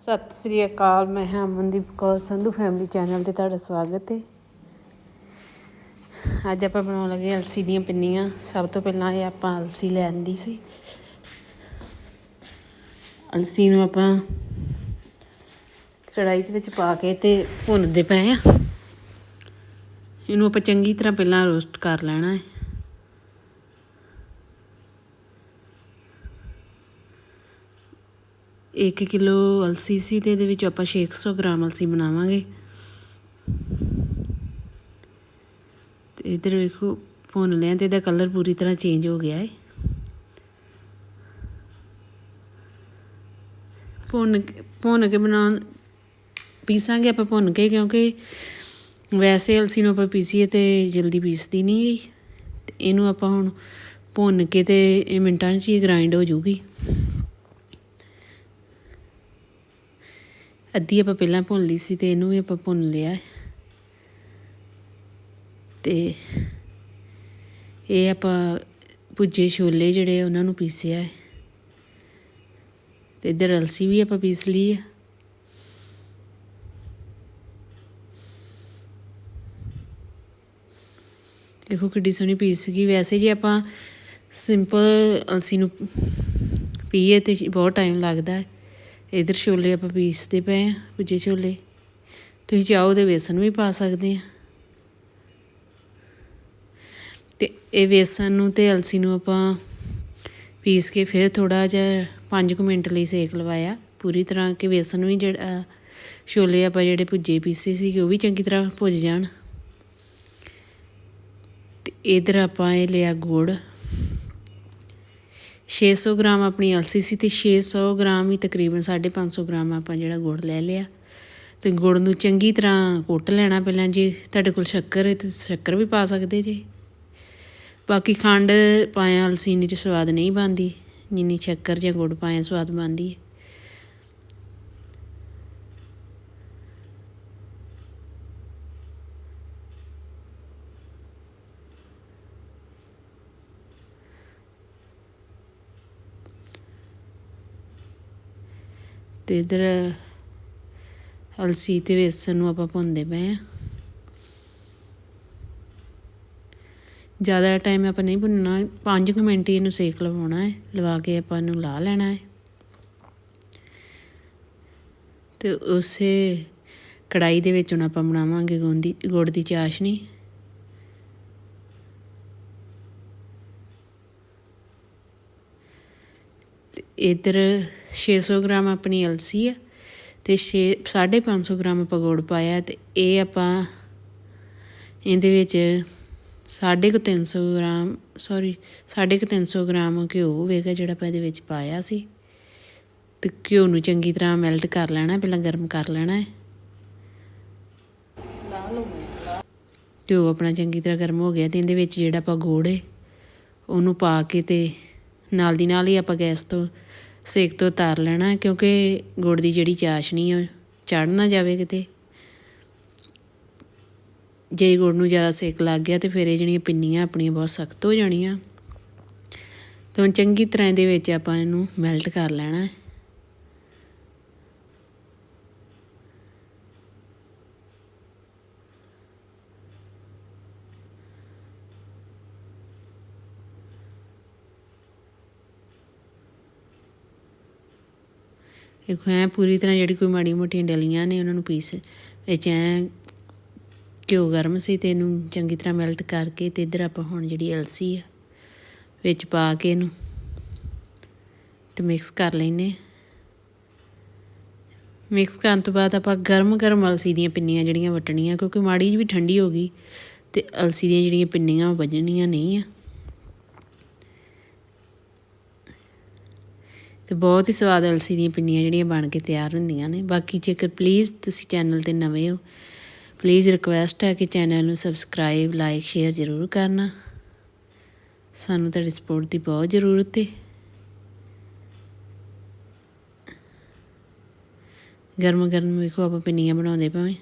ਸਤਿ ਸ੍ਰੀ ਅਕਾਲ, ਮੈਂ ਹਾਂ ਅਮਨਦੀਪ ਕੌਰ ਸੰਧੂ ਫੈਮਿਲੀ ਚੈਨਲ ਤੇ ਤੁਹਾਡਾ ਸਵਾਗਤ ਹੈ। ਅੱਜ ਆਪਾਂ ਬਣਾਉਣ ਲੱਗੇ ਅਲਸੀ ਦੀਆਂ ਪਿੰਨੀਆਂ। ਸਭ ਤੋਂ ਪਹਿਲਾਂ ਇਹ ਆਪਾਂ ਅਲਸੀ ਲੈਂਦੀ ਸੀ। ਅਲਸੀ ਨੂੰ ਆਪਾਂ ਕੜਾਈ ਦੇ ਵਿੱਚ ਪਾ ਕੇ ਤੇ ਭੁੰਨਦੇ ਪਏ ਆ ਇਹਨੂੰ ਆਪਾਂ ਚੰਗੀ ਤਰ੍ਹਾਂ ਪਹਿਲਾਂ ਰੋਸਟ ਕਰ ਲੈਣਾ ਹੈ। ਇੱਕ ਕਿਲੋ ਅਲਸੀ ਸੀ ਤੇ ਇਹਦੇ ਵਿੱਚ ਆਪਾਂ 600 ਗ੍ਰਾਮ ਅਲਸੀ ਬਣਾਵਾਂਗੇ। ਤੇ ਇਧਰ ਵੇਖੋ, ਭੁੰਨ ਲਿਆ ਤੇ ਇਹਦਾ ਕਲਰ ਪੂਰੀ ਤਰ੍ਹਾਂ ਚੇਂਜ ਹੋ ਗਿਆ ਹੈ ਭੁੰਨ ਭੁੰਨ ਕੇ ਬਣਾਉਣ, ਪੀਸਾਂਗੇ ਆਪਾਂ ਭੁੰਨ ਕੇ ਕਿਉਂਕਿ ਵੈਸੇ ਅਲਸੀ ਨੂੰ ਆਪਾਂ ਪੀਸੀਏ ਤੇ ਜਲਦੀ ਪੀਸਦੀ ਨਹੀਂ ਗਈ ਤੇ ਇਹਨੂੰ ਆਪਾਂ ਹੁਣ ਭੁੰਨ ਕੇ ਤੇ ਇਹ ਮਿੰਟਾਂ 'ਚ ਹੀ ਗ੍ਰਾਈਂਡ ਹੋ ਜਾਊਗੀ। ਅੱਧੀ ਆਪਾਂ ਪਹਿਲਾਂ ਭੁੰਨ ਲਈ ਸੀ ਤੇ ਇਹਨੂੰ ਵੀ ਆਪਾਂ ਭੁੰਨ ਲਿਆ ਤੇ ਇਹ ਆਪਾਂ ਭੁੱਜੇ ਛੋਲੇ ਜਿਹੜੇ ਉਹਨਾਂ ਨੂੰ ਪੀਸਿਆ ਹੈ। ਤੇ ਇਧਰ ਅਲਸੀ ਵੀ ਆਪਾਂ ਪੀਸ ਲਈ ਹੈ। ਦੇਖੋ ਕਿੱਡੀ ਸੋਹਣੀ ਪੀਸ ਗਈ। ਵੈਸੇ ਜੇ ਆਪਾਂ ਸਿੰਪਲ ਅਲਸੀ ਨੂੰ ਪੀਏ ਤੇ ਬਹੁਤ ਟਾਈਮ ਲੱਗਦਾ ਹੈ। ਇਧਰ ਛੋਲੇ ਆਪਾਂ ਪੀਸਦੇ ਪਏ ਆ ਭੁੱਜੇ ਛੋਲੇ। ਤੁਸੀਂ ਚਾਹੋ ਤੇ ਵੇਸਣ ਵੀ ਪਾ ਸਕਦੇ ਆ। ਤੇ ਇਹ ਵੇਸਣ ਨੂੰ ਤੇ ਅਲਸੀ ਨੂੰ ਆਪਾਂ ਪੀਸ ਕੇ ਫਿਰ ਥੋੜਾ ਜਿਹਾ 5 ਮਿੰਟ ਲਈ ਸੇਕ ਲਵਾਇਆ। ਪੂਰੀ ਤਰ੍ਹਾਂ ਕਿ ਵੇਸਣ ਵੀ ਜਿਹੜਾ, ਛੋਲੇ ਆਪਾਂ ਜਿਹੜੇ ਭੁੱਜੇ ਪੀਸੇ ਸੀਗੇ ਉਹ ਵੀ ਚੰਗੀ ਤਰ੍ਹਾਂ ਭੁੱਜ ਜਾਣ। ਤੇ ਇਧਰ ਆਪਾਂ ਇਹ ਲਿਆ ਗੁੜ। 600 ਗ੍ਰਾਮ ਆਪਣੀ ਅਲਸੀ ਸੀ ਤੇ 600 ਗ੍ਰਾਮ ਹੀ ਤਕਰੀਬਨ 550 ਗ੍ਰਾਮ ਆਪਾਂ ਜਿਹੜਾ ਗੁੜ ਲੈ ਲਿਆ। ਤੇ ਗੁੜ ਨੂੰ ਚੰਗੀ ਤਰ੍ਹਾਂ ਕੁੱਟ ਲੈਣਾ ਪਹਿਲਾਂ ਜੇ, ਤੁਹਾਡੇ ਕੋਲ ਸ਼ੱਕਰ ਹੈ ਤੇ ਸ਼ੱਕਰ ਵੀ ਪਾ ਸਕਦੇ ਜੇ। ਬਾਕੀ ਖੰਡ ਪਾਇਆ ਅਲਸੀ ਨਹੀਂ ਚ ਸਵਾਦ ਨਹੀਂ ਬਣਦੀ, ਜਿੰਨੀ ਸ਼ੱਕਰ ਜਾਂ ਗੁੜ ਪਾਇਆ ਸਵਾਦ ਬਣਦੀ ਹੈ। ਤੇ ਇਧਰ ਅਲਸੀ ਤੇ ਵੇਸਣ ਨੂੰ ਆਪਾਂ ਭੁੰਨਦੇ ਪਏ ਆ। ਜ਼ਿਆਦਾ ਟਾਈਮ ਆਪਾਂ ਨਹੀਂ ਭੁੰਨਣਾ। 5 ਮਿੰਟ ਹੀ ਇਹਨੂੰ ਸੇਕ ਲਵਾਉਣਾ ਹੈ। ਲਵਾ ਕੇ ਆਪਾਂ ਇਹਨੂੰ ਲਾ ਲੈਣਾ ਹੈ। ਤੇ ਉਸੇ ਕੜਾਈ ਦੇ ਵਿੱਚ ਹੁਣ ਆਪਾਂ ਬਣਾਵਾਂਗੇ ਗੁੰਦੀ ਗੁੜ ਦੀ ਚਾਸ਼ਨੀ। ਇਧਰ 600 ਗ੍ਰਾਮ ਆਪਣੀ ਅਲਸੀ ਆ ਤੇ 6 550 ਗ੍ਰਾਮ ਆਪਾਂ ਗੁੜ ਪਾਇਆ ਤੇ ਇਹ ਆਪਾਂ ਇਹਦੇ ਵਿੱਚ ਸਾਢੇ ਕੁ 300 ਗ੍ਰਾਮ ਸੌਰੀ ਸਾਢੇ ਕੁ 300 ਗ੍ਰਾਮ ਘਿਓ ਹੋਵੇਗਾ ਜਿਹੜਾ ਆਪਾਂ ਇਹਦੇ ਵਿੱਚ ਪਾਇਆ ਸੀ ਤੇ ਘਿਓ ਨੂੰ ਚੰਗੀ ਤਰ੍ਹਾਂ ਮੈਲਟ ਕਰ ਲੈਣਾ, ਪਹਿਲਾਂ ਗਰਮ ਕਰ ਲੈਣਾ ਹੈ। ਘਿਓ ਆਪਣਾ ਚੰਗੀ ਤਰ੍ਹਾਂ ਗਰਮ ਹੋ ਗਿਆ ਤੇ ਇਹਦੇ ਵਿੱਚ ਜਿਹੜਾ ਆਪਾਂ ਗੋੜ ਹੈ, ਉਹਨੂੰ ਪਾ ਕੇ ਤੇ ਨਾਲ ਦੀ ਨਾਲ ਹੀ ਆਪਾਂ ਗੈਸ ਤੋਂ ਸੇਕ ਤੋਂ ਉਤਾਰ ਲੈਣਾ, ਕਿਉਂਕਿ ਗੁੜ ਦੀ ਜਿਹੜੀ ਚਾਸ਼ਨੀ ਆ ਚੜ ਨਾ ਜਾਵੇ ਕਿਤੇ। ਜੇ ਗੁੜ ਨੂੰ ਜ਼ਿਆਦਾ ਸੇਕ ਲੱਗ ਗਿਆ, ਤੇ ਫਿਰ ਇਹ ਜਿਹੜੀਆਂ ਪਿੰਨੀਆਂ ਆਪਣੀਆਂ ਬਹੁਤ ਸਖਤ ਹੋ ਜਾਣੀਆਂ। ਤਾਂ ਚੰਗੀ ਤਰ੍ਹਾਂ ਇਹਦੇ ਵਿੱਚ ਆਪਾਂ ਇਹਨੂੰ ਮੈਲਟ ਕਰ ਲੈਣਾ। ਦੇਖੋ ਐ ਪੂਰੀ ਤਰ੍ਹਾਂ ਜਿਹੜੀ ਕੋਈ ਮਾੜੀ ਮੋਟੀਆਂ ਡਲੀਆਂ ਨੇ ਉਹਨਾਂ ਨੂੰ ਪੀਸ, ਵਿੱਚ ਐ ਘਿਓ ਗਰਮ ਸੀ ਤੇ ਇਹਨੂੰ ਚੰਗੀ ਤਰ੍ਹਾਂ ਮੈਲਟ ਕਰਕੇ ਤੇ ਇਧਰ ਆਪਾਂ ਹੁਣ ਜਿਹੜੀ ਅਲਸੀ ਆ, ਵਿੱਚ ਪਾ ਕੇ ਇਹਨੂੰ ਤੇ ਮਿਕਸ ਕਰ ਲੈਨੇ ਮਿਕਸ ਕਰਨ ਤੋਂ ਬਾਅਦ ਆਪਾਂ ਗਰਮ ਗਰਮ ਅਲਸੀ ਦੀਆਂ ਪਿੰਨੀਆਂ ਜਿਹੜੀਆਂ ਵਟਣੀਆਂ, ਕਿਉਂਕਿ ਮਾੜੀ ਜਿਹੀ ਵੀ ਠੰਡੀ ਹੋ ਗਈ ਤੇ ਅਲਸੀ ਦੀਆਂ ਜਿਹੜੀਆਂ ਪਿੰਨੀਆਂ ਉਹ ਵੱਜਣੀਆਂ ਨਹੀਂ ਆ। ਤੇ ਬਹੁਤ ਹੀ ਸਵਾਦ ਅਲਸੀ ਦੀਆਂ ਪਿੰਨੀਆਂ ਜਿਹੜੀਆਂ ਬਣ ਕੇ ਤਿਆਰ ਹੁੰਦੀਆਂ ਨੇ। ਬਾਕੀ ਜੇਕਰ ਪਲੀਜ਼ ਤੁਸੀਂ ਚੈਨਲ ਤੇ ਨਵੇਂ ਹੋ ਪਲੀਜ਼ ਰਿਕੁਐਸਟ ਹੈ ਕਿ ਚੈਨਲ ਨੂੰ ਸਬਸਕ੍ਰਾਈਬ ਲਾਈਕ ਸ਼ੇਅਰ ਜ਼ਰੂਰ ਕਰਨਾ। ਸਾਨੂੰ ਤੁਹਾਡੀ ਸਪੋਰਟ ਦੀ ਬਹੁਤ ਜ਼ਰੂਰਤ ਹੈ ਗਰਮ ਗਰਮ ਵੇਖੋ ਆਪਾਂ ਪਿੰਨੀਆਂ ਬਣਾਉਂਦੇ ਪਏ